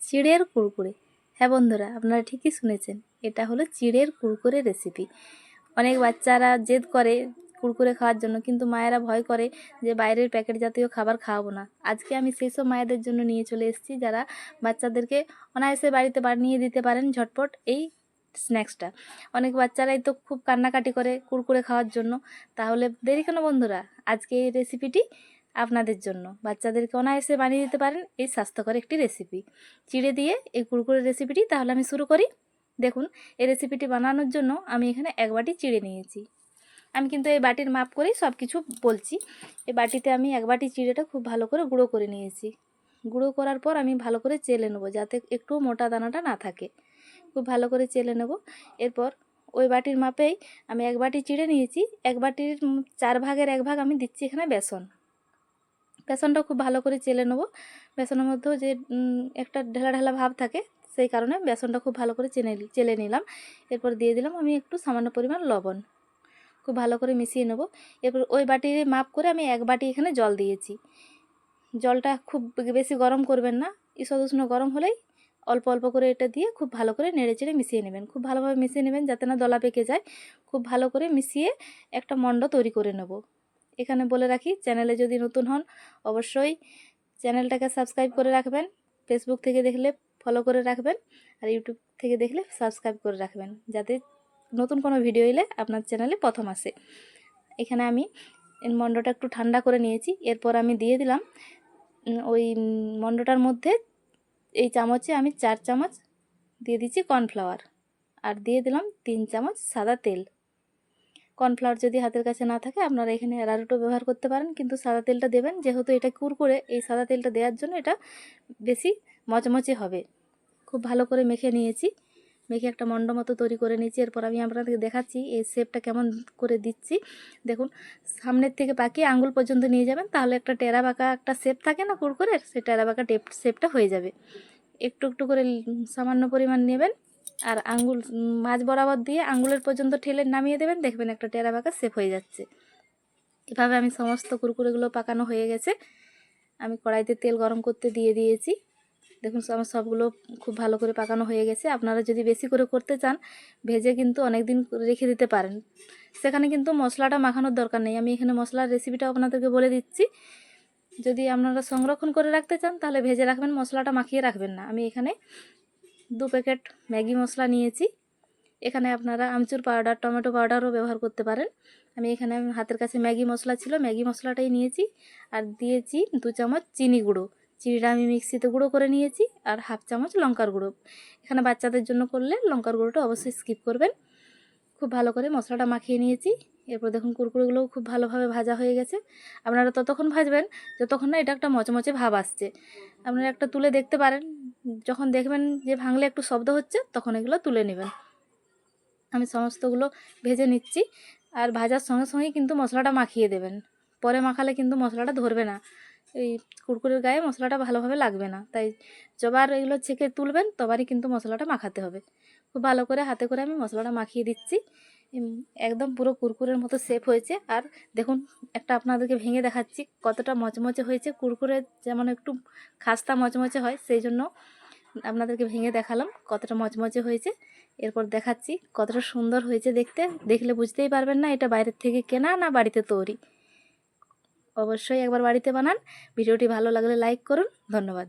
চিড়ের কুরকুরে। হ্যাঁ বন্ধুরা, আপনারা ঠিকই শুনেছেন, এটা হলো চিড়ের কুরকুরে রেসিপি অনেক বাচ্চারা জেদ করে কুরকুরে খাওয়ার জন্য, কিন্তু মায়েরা ভয় করে যে বাইরের প্যাকেট জাতীয় খাবার খাওয়াবো না। আজকে আমি সেই সব মায়েদের জন্য নিয়ে চলে এসেছি, যারা বাচ্চাদেরকে অনায়াসে বাড়িতে বানিয়ে দিতে পারেন ঝটপট এই স্ন্যাক্সটা অনেক বাচ্চারাই তো খুব কান্নাকাটি করে কুরকুরে খাওয়ার জন্য। তাহলে দেরি কেন বন্ধুরা? আজকে এই রেসিপিটি আপনাদের জন্য। বাচ্চাদেরকে অনায়াসে বানিয়ে দিতে পারেন এই স্বাস্থ্যকর একটি রেসিপি চিড়ে দিয়ে এই কুরকুরে রেসিপিটি তাহলে আমি শুরু করি। দেখুন, এই রেসিপিটি বানানোর জন্য আমি এখানে এক বাটি চিড়ে নিয়েছি। আমি কিন্তু এই বাটির মাপ করেই সব কিছু বলছি। এই বাটিতে আমি এক বাটি চিড়েটা খুব ভালো করে গুঁড়ো করে নিয়েছি। গুঁড়ো করার পর আমি ভালো করে চেলে নেব যাতে একটু মোটা দানাটা না থাকে। খুব ভালো করে চেলে নেব। এরপর ওই বাটির মাপেই আমি এক বাটি চিড়ে নিয়েছি। এক বাটির চার ভাগের এক ভাগ আমি দিচ্ছি এখানে বেসন। বেসনটা খুব ভালো করে চেলে নেব। বেসনের মধ্যেও যে একটা ঢেলা ঢেলা ভাব থাকে, সেই কারণে বেসনটা খুব ভালো করে চেনে, চেলে নিলাম। এরপর দিয়ে দিলাম আমি একটু সামান্য পরিমাণ লবণ। খুব ভালো করে মিশিয়ে নেব। এরপর ওই বাটির মাপ করে আমি এক বাটি এখানে জল দিয়েছি। জলটা খুব বেশি গরম করবেন না ঈষদ উষ্ণ গরম হলেই অল্প অল্প করে এটা দিয়ে খুব ভালো করে নেড়ে চেড়ে মিশিয়ে নেবেন। খুব ভালোভাবে মিশিয়ে নেবেন যাতে না দলা পেকে যায়। খুব ভালো করে মিশিয়ে একটা মণ্ড তৈরি করে নেব। এখানে বলে রাখি, চ্যানেলে যদি নতুন হন অবশ্যই চ্যানেলটাকে সাবস্ক্রাইব করে রাখবেন ফেসবুক থেকে দেখলে ফলো করে রাখবেন আর ইউটিউব থেকে দেখলে সাবস্ক্রাইব করে রাখবেন, যাতে নতুন কোনো ভিডিও এলে আপনার চ্যানেলে প্রথম আসে। এখানে আমি মণ্ডটা একটু ঠান্ডা করে নিয়েছি, এরপর আমি দিয়ে দিলাম ওই মণ্ডটার মধ্যে এই চামচে আমি চার চামচ দিয়ে দিচ্ছি কর্নফ্লাওয়ার আর দিয়ে দিলাম তিন চামচ সাদা তেল। কর্নফ্লাওয়ার যদি হাতের কাছে না থাকে, আপনারা এখানে অ্যারারুটও ব্যবহার করতে পারেন। কিন্তু সাদা তেলটা দেবেন, যেহেতু এটা কুরকুরে, এই সাদা তেলটা দেওয়ার জন্য এটা বেশি মচমচে হবে। খুব ভালো করে মেখে নিয়েছি। মেখে একটা মণ্ড মতো তৈরি করে নিয়েছি। এরপর আমি আপনাদেরকে দেখাচ্ছি এই শেপটা কেমন করে দিচ্ছি। দেখুন, সামনের থেকে পাকিয়ে আঙ্গুল পর্যন্ত নিয়ে যাবেন, তাহলে একটা টেরা বাঁকা একটা শেপ থাকে না কুরকুরের, সেই টেরা বাঁকা টেপ শেপটা হয়ে যাবে। একটু একটু করে সামান্য পরিমাণ নেবেন। আর আঙ্গুল মাছ বরাবর দিয়ে আঙ্গুলের পর্যন্ত ঠেলে নামিয়ে দেবেন, দেখবেন একটা টেরা বাঁকা শেপ হয়ে যাচ্ছে। এভাবে আমি সমস্ত কুরকুরেগুলো পাকানো হয়ে গেছে। আমি কড়াইতে তেল গরম করতে দিয়ে দিয়েছি। দেখুন আমার সবগুলো খুব ভালো করে পাকানো হয়ে গেছে। আপনারা যদি বেশি করে করতে চান, ভেজে কিন্তু অনেক দিন রেখে দিতে পারেন। সেখানে কিন্তু মশলাটা মাখানোর দরকার নেই। আমি এখানে মশলার রেসিপিটা আপনাদেরকে বলে দিচ্ছি। যদি আপনারা সংরক্ষণ করে রাখতে চান, তাহলে ভেজে রাখবেন, মশলাটা মাখিয়ে রাখবেন না। আমি এখানে দু প্যাকেট ম্যাগি মশলা নিয়েছি। এখানে আপনারা আমচুর পাউডার, টমেটো পাউডারও ব্যবহার করতে পারেন। আমি এখানে হাতের কাছে ম্যাগি মশলা ছিল, ম্যাগি মশলাটাই নিয়েছি। আর দিয়েছি দু চামচ চিনি গুঁড়ো। চিনিটা আমি মিক্সিতে গুঁড়ো করে নিয়েছি আর হাফ চামচ লঙ্কার গুঁড়ো। এখানে বাচ্চাদের জন্য করলে লঙ্কার গুঁড়োটা অবশ্যই স্কিপ করবেন। খুব ভালো করে মশলাটা মাখিয়ে নিয়েছি। এরপর দেখুন কুরকুরেগুলোও খুব ভালোভাবে ভাজা হয়ে গেছে। আপনারা ততক্ষণ ভাজবেন, যতক্ষণ না এটা একটা মচমচে ভাব আসছে। আপনারা একটা তুলে দেখতে পারেন যখন দেখবেন যে ভাঙলে একটু শব্দ হচ্ছে, তখন এগুলো তুলে নেবেন। আমি সমস্তগুলো ভেজে নিচ্ছি আর ভাজার সঙ্গে সঙ্গেই কিন্তু মশলাটা মাখিয়ে দেবেন। পরে মাখালে কিন্তু মশলাটা ধরবে না। এই কুরকুরের গায়ে মশলাটা ভালোভাবে লাগবে না। তাই যবার এগুলো ছেঁকে তুলবেন, তবারই কিন্তু মশলাটা মাখাতে হবে। খুব ভালো করে হাতে করে আমি মশলাটা মাখিয়ে দিচ্ছি। একদম পুরো কুরকুরের মতো শেপ হয়েছে। আর দেখুন, একটা আপনাদেরকে ভেঙে দেখাচ্ছি, কতটা মচমচে হয়েছে। কুরকুরে যেমন একটু খাস্তা মচমচে হয়, সেই জন্য আপনাদেরকে ভেঙে দেখালাম কতটা মচমচে হয়েছে। এরপর দেখাচ্ছি কতটা সুন্দর হয়েছে দেখতে। দেখলে বুঝতেই পারবেন না এটা বাইরের থেকে কেনা না বাড়িতে তৈরি। অবশ্যই একবার বাড়িতে বানান। ভিডিওটি ভালো লাগলে লাইক করুন। ধন্যবাদ।